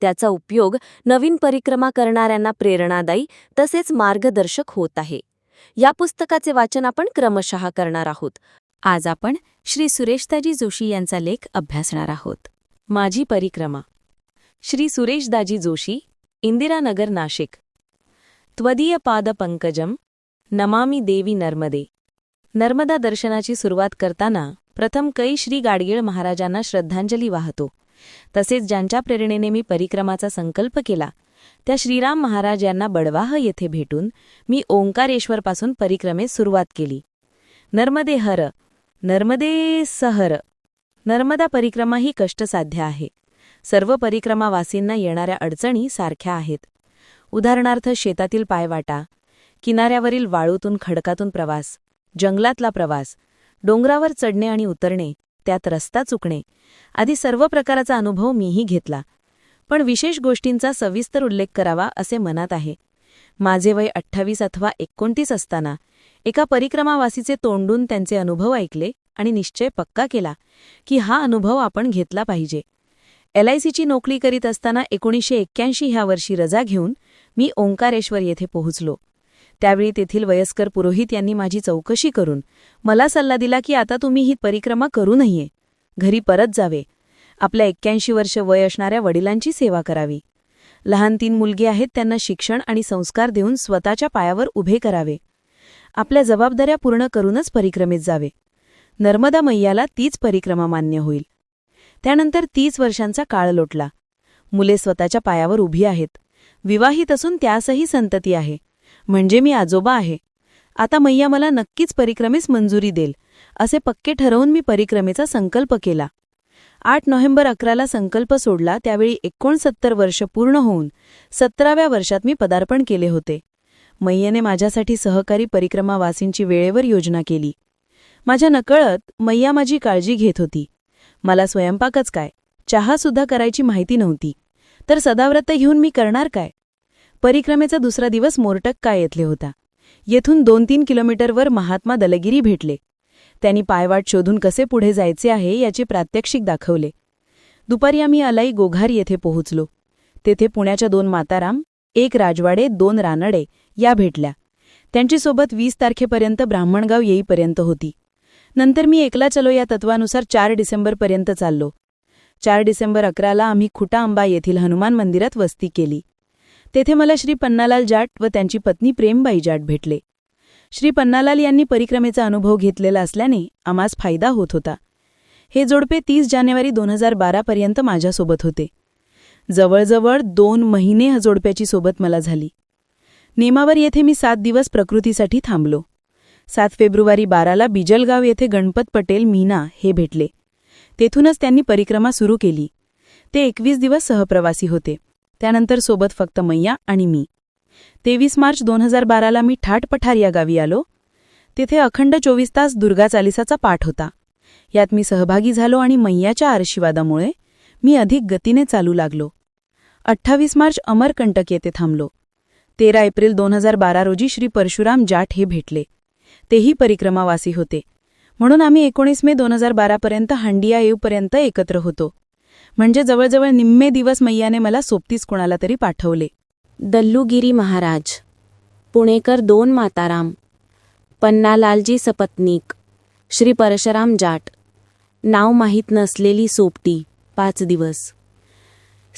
त्याचा उपयोग नवीन परिक्रमा करणाऱ्यांना प्रेरणादायी तसेच मार्गदर्शक होत आहे. या पुस्तकाचे वाचन आपण क्रमशः करणार आहोत. आज आपण श्री सुरेशदाजी जोशी यांचा लेख अभ्यासणार आहोत. माझी परिक्रमा. श्री सुरेशदाजी जोशी इंदिरानगर नाशिक. त्वदीय पाद पंकजम नमामी देवी नर्मदे. नर्मदा दर्शनाची सुरुवात करताना प्रथम कै श्री गाडगीळ महाराजांना श्रद्धांजली वाहतो. तसेच ज्यांच्या प्रेरणेने मी परिक्रमाचा संकल्प केला त्या श्रीराम महाराज यांना बडवाह येथे भेटून मी ओंकारेश्वरपासून परिक्रमेस सुरुवात केली. नर्मदे हर नर्मदे सहर. नर्मदा परिक्रमा ही कष्टसाध्य आहे. सर्व परिक्रमावासींना येणाऱ्या अडचणी सारख्या आहेत. उदाहरणार्थ शेतातील पायवाटा किनाऱ्यावरील वाळूतून खडकातून प्रवास जंगलातला प्रवास डोंगरावर चढणे आणि उतरणे त्यात रस्ता चुकणे आदी सर्व प्रकाराचा अनुभव मीही घेतला. पण विशेष गोष्टींचा सविस्तर उल्लेख करावा असे मनात आहे. माझे वय अठ्ठावीस अथवा एकोणतीस असताना एका परिक्रमावासीचे तोंडून त्यांचे अनुभव ऐकले आणि निश्चय पक्का केला की हा अनुभव आपण घेतला पाहिजे. एलआयसीची नोकरी करीत असताना एकोणीसशे एक्क्याऐंशी ह्या वर्षी रजा घेऊन मी ओंकारेश्वर येथे पोहोचलो. त्यावेळी तेथील वयस्कर पुरोहित यांनी माझी चौकशी करून मला सल्ला दिला की आता तुम्ही ही परिक्रमा करू नये. घरी परत जावे. आपल्या एक्क्याऐंशी वर्ष वय असणाऱ्या वडिलांची सेवा करावी. लहान तीन मुलगी आहेत त्यांना शिक्षण आणि संस्कार देऊन स्वतःच्या पायावर उभे करावे. आपल्या जबाबदाऱ्या पूर्ण करूनच परिक्रमेत जावे. नर्मदा मैयाला तीच परिक्रमा मान्य होईल. त्यानंतर तीस वर्षांचा काळ लोटला. मुले स्वतःच्या पायावर उभी आहेत. विवाहित असून त्यासही संतती आहे. म्हणजे मी आजोबा आहे. आता मैया मला नक्कीच परिक्रमेस मंजुरी देईल असे पक्के ठरवून मी परिक्रमेचा संकल्प केला. आठ नोव्हेंबर अकराला संकल्प सोडला त्यावेळी एकोणसत्तर वर्ष पूर्ण होऊन सतराव्या वर्षात मी पदार्पण केले होते. मैयेने माझ्यासाठी सहकारी परिक्रमावासींची वेळेवर योजना केली. माझ्या नकळत मैया माझी काळजी घेत होती. मला स्वयंपाकच काय? चहासुद्धा करायची माहिती नव्हती. तर सदाव्रत घेऊन मी करणार काय? परिक्रमेचा दुसरा दिवस मोरटक्का येथले होता. येथून दोन तीन किलोमीटरवर महात्मा दलगिरी भेटले. त्यांनी पायवाट शोधून कसे पुढे जायचे आहे याचे प्रात्यक्षिक दाखवले. दुपारी आम्ही अलाई गोघार येथे पोहोचलो. तेथे पुण्याच्या दोन माताराम एक राजवाडे दोन रानडे या भेटल्या. त्यांच्यासोबत वीस तारखेपर्यंत ब्राह्मणगाव येईपर्यंत होती. नंतर मी एकला चलो या तत्वानुसार चार डिसेंबरपर्यंत चाललो. चार डिसेंबर अकराला आम्ही खुटा आंबा येथील हनुमान मंदिरात वस्ती केली. तेथे मला श्री पन्नालाल जाट व त्यांची पत्नी प्रेमबाई जाट भेटले. श्री पन्नालाल यांनी परिक्रमेचा अनुभव घेतलेला असल्याने आम्हास फायदा होत होता. हे जोडपे तीस जानेवारी दोन हजार बारापर्यंत माझ्यासोबत होते. जवळजवळ दोन महिने ह जोडप्याची सोबत मला झाली. नेमावर येथे मी सात दिवस प्रकृतीसाठी थांबलो. सात फेब्रुवारी बाराला बिजलगाव येथे गणपत पटेल मीना हे भेटले. तेथूनच त्यांनी परिक्रमा सुरू केली. ते एकवीस दिवस सहप्रवासी होते. त्यानंतर सोबत फक्त मैया आणि मी. तेवीस मार्च दोन हजार बाराला मी ठाट पठार या गावी आलो. तिथे अखंड चोवीस तास दुर्गा चालिसाचा पाठ होता. यात मी सहभागी झालो आणि मैयाच्या आशीर्वादामुळे मी अधिक गतीने चालू लागलो. अठ्ठावीस मार्च अमरकंटक येथे थांबलो. तेरा एप्रिल दोन हजार बारा रोजी श्री परशुराम जाट हे भेटले. तेही परिक्रमावासी होते. म्हणून आम्ही एकोणीस मे दोन हजार बारापर्यंत हांडिया येऊपर्यंत एकत्र होतो. म्हणजे जवळजवळ निम्मे दिवस मैयाने मला सोबतीच कोणाला तरी पाठवले. दल्लूगिरी महाराज. पुणेकर दोन माताराम. पन्नालालजी सपत्नीक. श्री परशराम जाट. नाव माहीत नसलेली सोपटी पाच दिवस.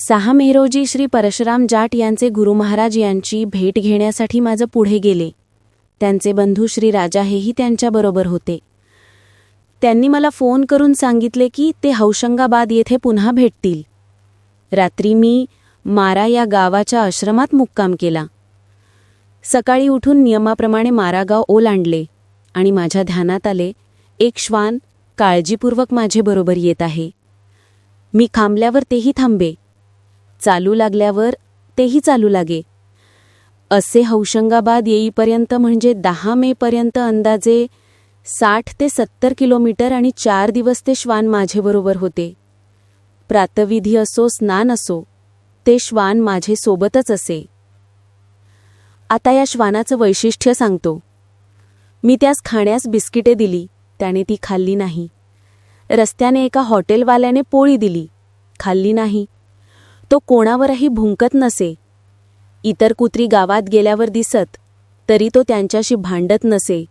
सहा मे रोजी श्री परशुराम जाट यांचे गुरु महाराज यांची भेट घेण्यासाठी माझं पुढे गेले. त्यांचे बंधू श्री राजा हेही त्यांच्याबरोबर होते. त्यांनी मला फोन करून सांगितले की ते हौशंगाबाद येथे पुन्हा भेटतील. रात्री मी मारा या गावाच्या आश्रमात मुक्काम केला. सकाळी उठून नियमाप्रमाणे मारागाव ओलांडले आणि माझ्या ध्यानात आले एक श्वान काळजीपूर्वक माझेबरोबर येत आहे. मी खांबल्यावर तेही थांबे. चालू लागल्यावर तेही चालू लागे. असे हौशंगाबाद येईपर्यंत म्हणजे दहा मेपर्यंत अंदाजे साठ ते सत्तर किलोमीटर आणि चार दिवस ते श्वान माझेबरोबर होते. प्रातविधी असो स्नान असो ते श्वान माझे सोबतच असे. आता या श्वानाचं वैशिष्ट्य सांगतो. मी त्यास खाण्यास बिस्किटे दिली त्याने ती खाल्ली नाही. रस्त्याने एका हॉटेलवाल्याने पोळी दिली खाल्ली नाही. तो कोणावरही भुंकत नसे. इतर कुत्री गावात गेल्यावर दिसत तरी तो त्यांच्याशी भांडत नसे.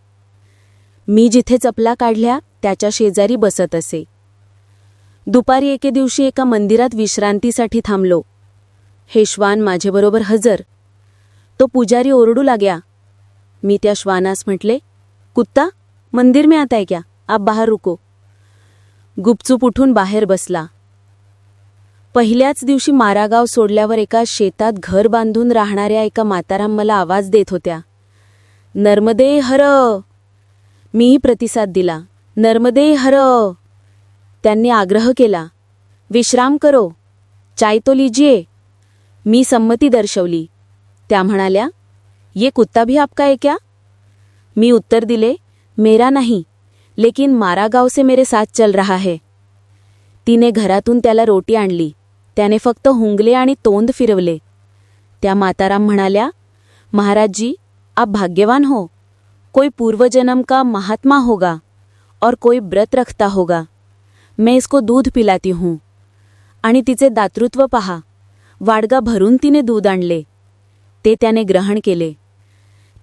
मी जिथे चपला काढल्या त्याच्या शेजारी बसत असे. दुपारी एके दिवशी एका मंदिरात विश्रांतीसाठी थांबलो. हे श्वान माझ्याबरोबर हजर. तो पुजारी ओरडू लाग्या मी त्या श्वानास म्हटले कुत्ता मंदिर में आता है क्या? आप बाहेर रुको. गुपचूप उठून बाहेर बसला. पहिल्याच दिवशी मारागाव सोडल्यावर एका शेतात घर बांधून राहणाऱ्या एका माताराम मला आवाज देत होत्या. नर्मदे हर मीही प्रतिसाद दिला. नर्मदे हर. त्यांनी आग्रह केला. विश्राम करो. चाय तो लीजिए मी संमती दर्शवली. त्या म्हणाल्या ये कुत्ता भी आपका है क्या? मी उत्तर दिले मेरा नहीं लेकिन मारा गाव से मेरे साथ चल रहा है. तिने घरातून त्याला रोटी आणली. त्याने फक्त हुंगले आणि तोंड फिरवले. त्या माताराम म्हणाल्या महाराज जी आप भाग्यवान हो. कोई पूर्वजन्म का महात्मा होगा और कोई व्रत रखता होगा। मैं इसको दूध पिलाती हूं। आणि तिचे दातृत्व पहा। वाडगा भरून तिने दूध आणले। ते त्याने ग्रहण केले।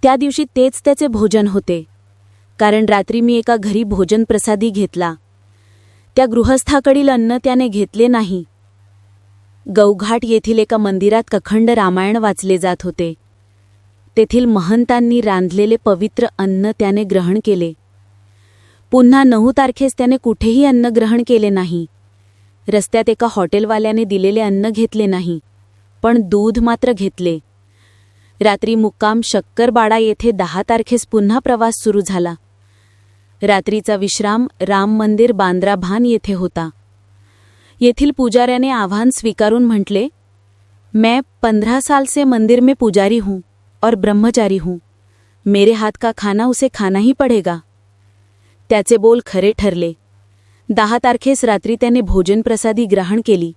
त्या दिवशी तेच त्याचे भोजन होते। कारण रात्री मी एका घरी भोजन प्रसादी घेतला। त्या गृहस्थाकडील अन्न त्याने घेतले नाही। गौघाट येथील एका मंदिरात अखंड रामायण वाचले जात होते। तेथील महंतांनी रांधलेले पवित्र अन्न त्याने ग्रहण केले. पुन्हा नऊ तारखेस त्याने कुठेही अन्न ग्रहण केले नाही. रस्त्यात एका हॉटेलवाल्याने दिलेले अन्न घेतले नाही पण दूध मात्र घेतले. रात्री मुक्काम शक्करबाडा येथे दहा तारखेस पुन्हा प्रवास सुरू झाला. रात्रीचा विश्राम राम मंदिर बांद्रा भान येथे होता. येथील पुजाऱ्याने आव्हान स्वीकारून म्हटले मैं पंधरा साल से मंदिर में पुजारी हूँ. और ब्रह्मचारी हूँ। मेरे हाथ का खाना उसे खाना ही पडेगा। त्याचे बोल खरे ठरले। दहा तारखेस रात्री त्याने भोजन प्रसादी ग्रहण केली।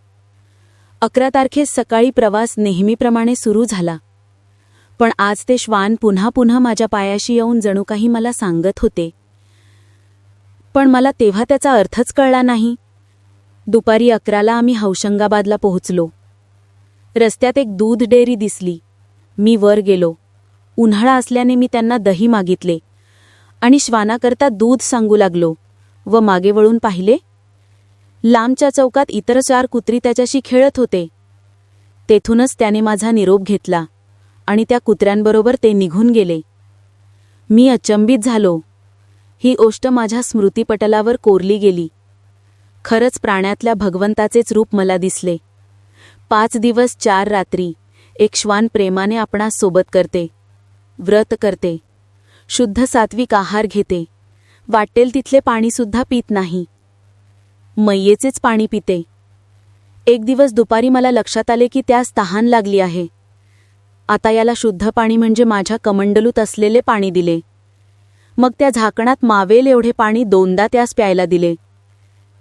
अकरा तारखेस सकाळी प्रवास नेहमीप्रमाणे सुरू झाला। पण आज ते श्वान पुन्हा पुन्हा माझ्या पायाशी येऊन जणू काही मला सांगत होते। पण मला तेव्हा त्याचा अर्थच कळला नाही। दुपारी अकराला आम्ही हौशंगाबादला पोहोचलो। रस्त्यात एक दूध डेअरी दिसली। मी वर गेलो. उन्हाळा असल्याने मी त्यांना दही मागितले. आणि श्वानाकरता दूध सांगू लागलो व मागे वळून पाहिले. लांबच्या चौकात इतर चार कुत्री त्याच्याशी खेळत होते. तेथूनच त्याने माझा निरोप घेतला आणि त्या कुत्र्यांबरोबर ते निघून गेले. मी अचंबित झालो. ही गोष्ट माझ्या स्मृतीपटलावर कोरली गेली. खरंच प्राण्यातल्या भगवंताचेच रूप मला दिसले. पाच दिवस चार रात्री एक श्वान प्रेमाने आपणास सोबत करते व्रत करते शुद्ध सात्विक आहार घेते. वाटेल तिथले पाणीसुद्धा पित नाही. मैयेचेच पाणी पिते. एक दिवस दुपारी मला लक्षात आले की त्यास तहान लागली आहे. आता याला शुद्ध पाणी म्हणजे माझ्या कमंडलूत असलेले पाणी दिले. मग त्या झाकणात मावेल एवढे पाणी दोनदा त्यास प्यायला दिले.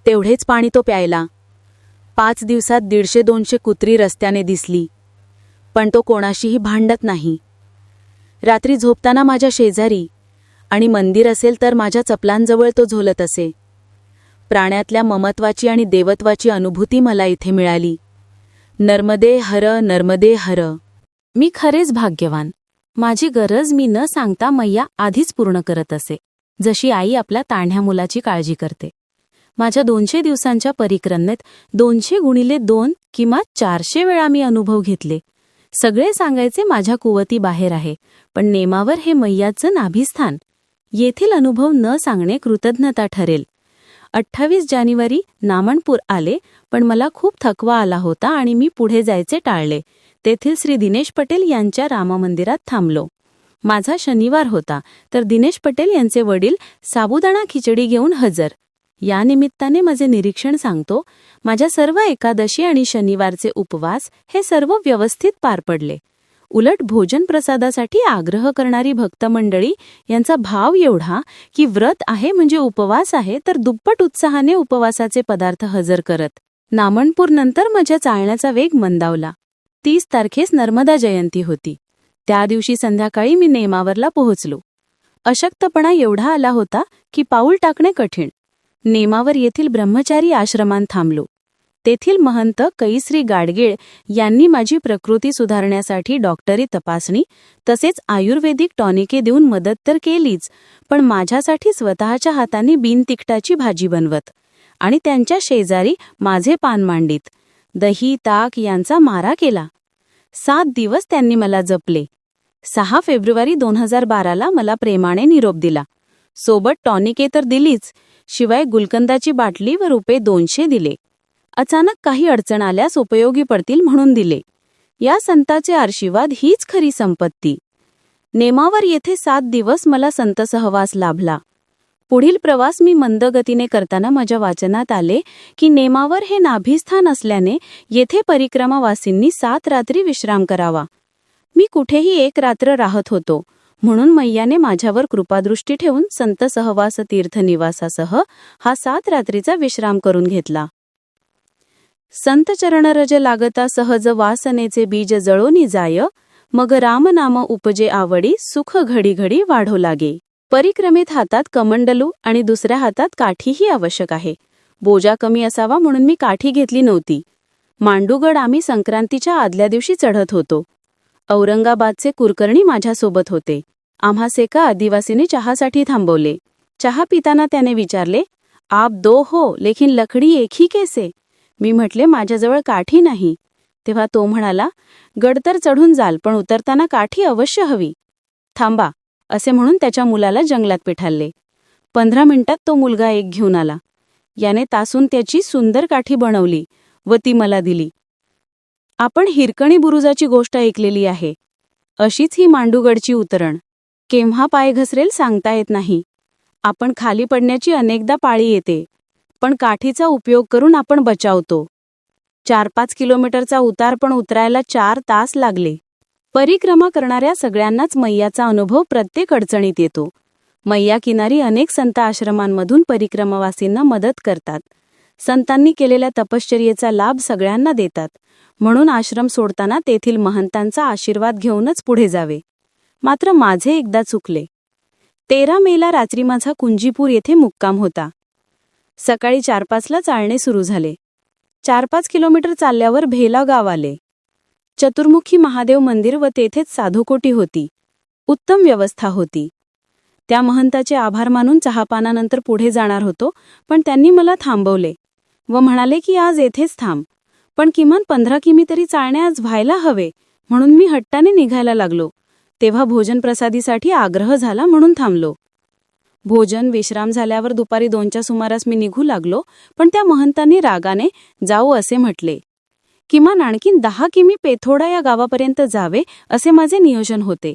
तेवढेच पाणी तो प्यायला. पाच दिवसात दीडशे दोनशे कुत्री रस्त्याने दिसली. पण तो कोणाशीही भांडत नाही. रात्री झोपताना माझ्या शेजारी आणि मंदिर असेल तर माझ्या चपलांजवळ तो झोलत असे. प्राण्यातल्या ममत्वाची आणि देवत्वाची अनुभूती मला इथे मिळाली. नर्मदे हर नर्मदे हर. मी खरेच भाग्यवान. माझी गरज मी न सांगता मैया आधीच पूर्ण करत असे जशी आई आपल्या ताण्या मुलाची काळजी करते. माझ्या दोनशे दिवसांच्या परिक्रमेत दोनशे गुणिले दोन किंवा चारशे वेळा मी अनुभव घेतले सगळे सांगायचे माझ्या कुवती बाहेर आहे पण नेमावर हे मैयाचं नाभिस्थान. येथील अनुभव न सांगणे कृतज्ञता ठरेल. अठ्ठावीस जानेवारी नामणपूर आले पण मला खूप थकवा आला होता आणि मी पुढे जायचे टाळले. तेथील श्री दिनेश पटेल यांच्या राममंदिरात थांबलो. माझा शनिवार होता तर दिनेश पटेल यांचे वडील साबुदाणा खिचडी घेऊन हजर. या निमित्ताने माझे निरीक्षण सांगतो माझ्या सर्व एकादशी आणि शनिवारचे उपवास हे सर्व व्यवस्थित पार पडले. उलट भोजन प्रसादासाठी आग्रह करणारी भक्तमंडळी यांचा भाव एवढा की व्रत आहे म्हणजे उपवास आहे तर दुप्पट उत्साहाने उपवासाचे पदार्थ हजर करत. नामणपूर नंतर माझ्या चालण्याचा वेग मंदावला. तीस तारखेस नर्मदा जयंती होती. त्या दिवशी संध्याकाळी मी नेमावरला पोहोचलो. अशक्तपणा एवढा आला होता की पाऊल टाकणे कठीण. नेमावर येथील ब्रह्मचारी आश्रमात थांबलो. तेथील महंत कैश्री गाडगीळ यांनी माझी प्रकृती सुधारण्यासाठी डॉक्टरी तपासणी तसेच आयुर्वेदिक टॉनिके देऊन मदत तर केलीच पण माझ्यासाठी स्वतःच्या हाताने बिनतिकटाची भाजी बनवत आणि त्यांच्या शेजारी माझे पान मांडीत. दही ताक यांचा मारा केला. सात दिवस त्यांनी मला जपले. सहा फेब्रुवारी दोन हजार बाराला मला प्रेमाने निरोप दिला. सोबत टॉनिके तर दिलीच शिवाय गुलकंदाची बाटली व रुपये दोनशे दिले. अचानक काही अडचण आल्यास उपयोगी पडतील म्हणून दिले. या संताचे आशीर्वाद हीच खरी संपत्ती. नेमावर येथे सात दिवस मला संत सहवास लाभला. पुढील प्रवास मी मंदगतीने करताना माझ्या वाचनात आले की नेमावर हे नाभिस्थान असल्याने येथे परिक्रमावासींनी सात रात्री विश्राम करावा. मी कुठेही एक रात्र राहत होतो. म्हणून मैयाने माझ्यावर कृपादृष्टी ठेवून संत सहवास तीर्थनिवासासह हा सात रात्रीचा विश्राम करून घेतला. संत चरणरज लागता सहज वासनेचे बीज जळोनी जाय मग रामनाम उपजे आवडी सुख घडी घडी वाढो लागे. परिक्रमेत हातात कमंडलू आणि दुसऱ्या हातात काठीही आवश्यक आहे. बोजा कमी असावा म्हणून मी काठी घेतली नव्हती. मांडूगड आम्ही संक्रांतीच्या आदल्या दिवशी चढत होतो. औरंगाबादचे कुलकर्णी माझ्यासोबत होते. आम्हास एका आदिवासीने चहासाठी थांबवले. चहा पिताना त्याने विचारले आप दो हो लेकिन लकडी एकही कैसे मी म्हटले माझ्याजवळ काठी नाही. तेव्हा तो म्हणाला गड तर चढून जाल पण उतरताना काठी अवश्य हवी. थांबा असे म्हणून त्याच्या मुलाला जंगलात पिठालले पंधरा मिनिटात तो मुलगा एक घेऊन आला. याने तासून त्याची सुंदर काठी बनवली व ती मला दिली. आपण हिरकणी बुरुजाची गोष्ट ऐकलेली आहे. अशीच ही मांडूगडची उतरण. केव्हा पाय घसरेल सांगता येत नाही. आपण खाली पडण्याची अनेकदा पाळी येते. पण काठीचा उपयोग करून आपण बचावतो. चार पाच किलोमीटरचा उतार पण उतरायला चार तास लागले. परिक्रमा करणाऱ्या सगळ्यांनाच मैयाचा अनुभव प्रत्येक अडचणीत येतो. मैया किनारी अनेक संत आश्रमांमधून परिक्रमावासींना मदत करतात. संतांनी केलेल्या तपश्चर्येचा लाभ सगळ्यांना देतात. म्हणून आश्रम सोडताना तेथील महंतांचा आशीर्वाद घेऊनच पुढे जावे. मात्र माझे एकदा चुकले. तेरा मेला रात्री माझा कुंजीपूर येथे मुक्काम होता. सकाळी चार पाचला चालणे सुरू झाले. चार पाच किलोमीटर चालल्यावर भेला गाव आले. चतुर्मुखी महादेव मंदिर व तेथेच साधुकोटी होती. उत्तम व्यवस्था होती. त्या महंताचे आभार मानून चहापानानंतर पुढे जाणार होतो पण त्यांनी मला थांबवले. व म्हणाले की आज येथेच थांब. पण किमान पंधरा किमी तरी चालणे आज व्हायला हवे म्हणून मी हट्टाने निघायला लागलो. तेव्हा भोजन प्रसादीसाठी आग्रह झाला म्हणून थांबलो. भोजन विश्राम झाल्यावर दुपारी दोनच्या सुमारास मी निघू लागलो पण त्या महंतांनी रागाने जाऊ असे म्हटले. किमान आणखीन दहा किमी पेथोडा या गावापर्यंत जावे असे माझे नियोजन होते.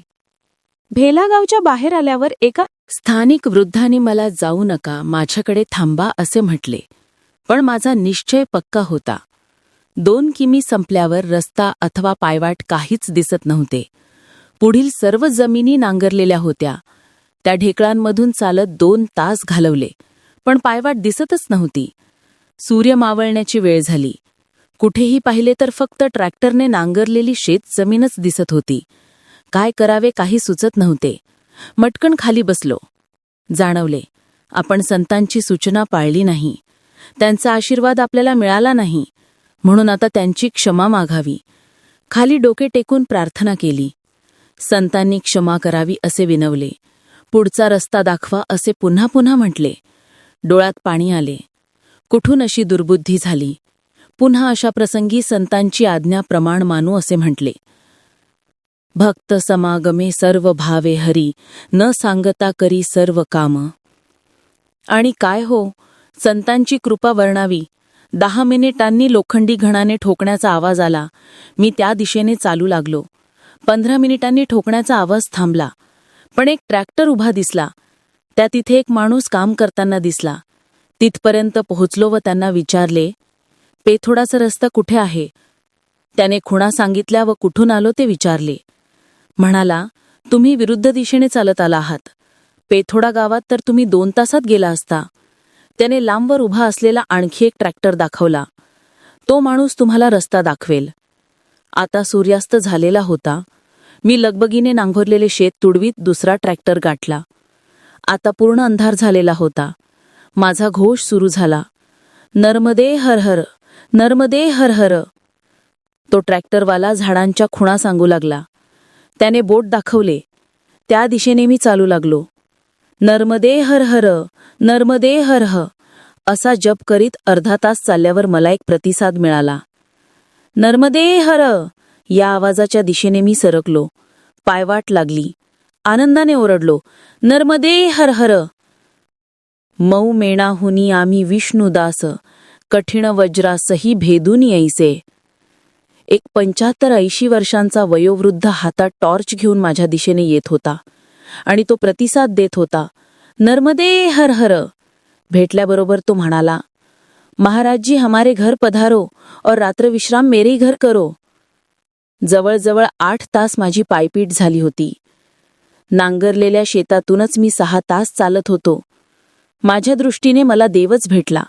भेलागावच्या बाहेर आल्यावर एका स्थानिक वृद्धांनी मला जाऊ नका माझ्याकडे थांबा असे म्हटले. पण माझा निश्चय पक्का होता. दोन किमी संपल्यावर रस्ता अथवा पायवाट काहीच दिसत नव्हते. पुढील सर्व जमिनी नांगरलेल्या होत्या. त्या ढेकळांमधून चालत दोन तास घालवले पण पायवाट दिसतच नव्हती. सूर्य मावळण्याची वेळ झाली. कुठेही पाहिले तर फक्त ट्रॅक्टरने नांगरलेली शेत जमीनच दिसत होती. काय करावे काही सुचत नव्हते. मटकण खाली बसलो. जाणवले आपण संतांची सूचना पाळली नाही. त्यांचा आशीर्वाद आपल्याला मिळाला नाही. म्हणून आता त्यांची क्षमा मागावी. खाली डोके टेकून प्रार्थना केली. संतांनी क्षमा करावी असे विनवले. पुढचा रस्ता दाखवा असे पुन्हा पुन्हा म्हटले. डोळ्यात पाणी आले. कुठून अशी दुर्बुद्धी झाली? पुन्हा अशा प्रसंगी संतांची आज्ञा प्रमाण मानू असे म्हटले. भक्त समागमे सर्व भावे हरी न सांगता करी सर्व काम. आणि काय हो? संतांची कृपा वर्णावी. दहा मिनिटांनी लोखंडी घणाने ठोकण्याचा आवाज आला. मी त्या दिशेने चालू लागलो. पंधरा मिनिटांनी ठोकण्याचा आवाज थांबला. पण एक ट्रॅक्टर उभा दिसला. त्या तिथे एक माणूस काम करताना दिसला. तिथपर्यंत पोहोचलो व त्यांना विचारले पेथोडाचा रस्ता कुठे आहे? त्याने खुणा सांगितल्या व कुठून आलो ते विचारले. म्हणाला तुम्ही विरुद्ध दिशेने चालत आला आहात. पेथोडा गावात तर तुम्ही दोन तासात गेला असता. त्याने लांबवर उभा असलेला आणखी एक ट्रॅक्टर दाखवला. तो माणूस तुम्हाला रस्ता दाखवेल. आता सूर्यास्त झालेला होता. मी लगबगीने नांगरलेले शेत तुडवीत दुसरा ट्रॅक्टर गाठला. आता पूर्ण अंधार झालेला होता. माझा घोष सुरू झाला. नर्मदे हर हर नर्मदे हर हर. तो ट्रॅक्टरवाला झाडांच्या खुणा सांगू लागला. त्याने बोट दाखवले. त्या दिशेने मी चालू लागलो. नर्मदे हर हर नर्मदे हर ह. असा जप करीत अर्धा तास चालल्यावर मला एक प्रतिसाद मिळाला. नर्मदे हर या आवाजाच्या दिशेने मी सरकलो. पायवाट लागली. आनंदाने ओरडलो. नर्मदे हर हर. मऊ मेणाहुनी आम्ही विष्णुदास कठीण वज्रासही भेदून यायचे. एक पंच्याहत्तर ऐंशी वर्षांचा वयोवृद्ध हातात टॉर्च घेऊन माझ्या दिशेने येत होता. आणि तो प्रतिसाद देत होता. नर्मदे हर हर. भेटल्याबरोबर तो म्हणाला महाराज जी हमारे घर पधारो और रात्र विश्राम मेरे घर करो. जवळजवळ आठ तास माझी पायपीट झाली होती. नांगरलेल्या शेतातूनच मी सहा तास चालत होतो. माझ्या दृष्टीने मला देवच भेटला.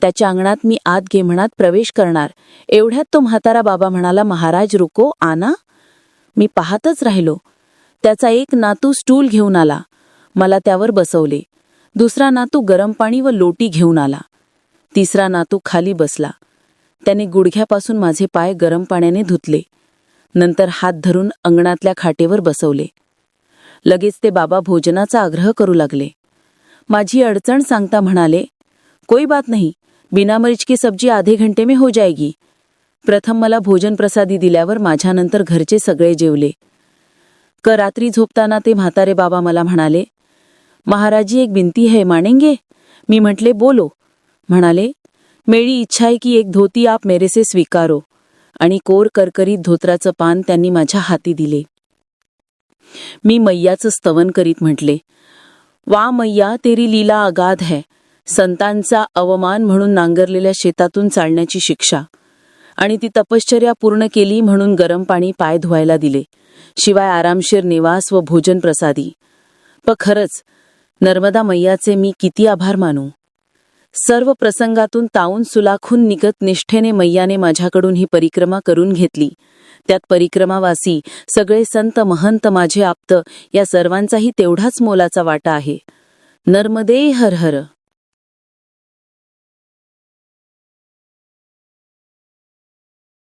त्याच्या अंगणात मी आत घे प्रवेश करणार. एवढ्यात तो म्हातारा बाबा म्हणाला महाराज रुको आना. मी पाहतच राहिलो. त्याचा एक नातू स्टूल घेऊन आला. मला त्यावर बसवले. दुसरा नातू गरम पाणी व लोटी घेऊन आला. तिसरा नातू खाली बसला. त्याने गुडघ्यापासून माझे पाय गरम पाण्याने धुतले. नंतर हात धरून अंगणातल्या खाटेवर बसवले. लगेच ते बाबा भोजनाचा आग्रह करू लागले. माझी अडचण सांगता म्हणाले कोई बात नाही. बिना मरीच की सब्जी आधे घंटे में हो जाएगी. प्रथम मला भोजन प्रसादी दिल्यावर माझ्यानंतर घरचे सगळे जेवले. क रात्री झोपताना ते म्हातारे बाबा मला म्हणाले महाराजी एक भिंती है मानेंगे? मी म्हटले बोलो. म्हणाले मेरी इच्छा आहे की एक धोती आप मेरेसे स्वीकारो. आणि कोर करकरीत धोत्राचं पान त्यांनी माझ्या हाती दिले. मी मैयाचं स्तवन करीत म्हटले वा मैया तेरी लीला अगाध है. संतांचा अवमान म्हणून नांगरलेल्या शेतातून चालण्याची शिक्षा. आणि ती तपश्चर्या पूर्ण केली म्हणून गरम पाणी पाय धुवायला दिले. शिवाय आरामशीर निवास व भोजन प्रसादी. प खरंच नर्मदा मैयाचे मी किती आभार मानू. सर्व प्रसंगातून ताऊन सुलाखून निघत निष्ठेने मैयाने माझ्याकडून ही परिक्रमा करून घेतली. त्यात परिक्रमावासी सगळे संत महंत माझे आप्त या सर्वांचाही तेवढाच मोलाचा वाटा आहे. नर्मदे हर हर!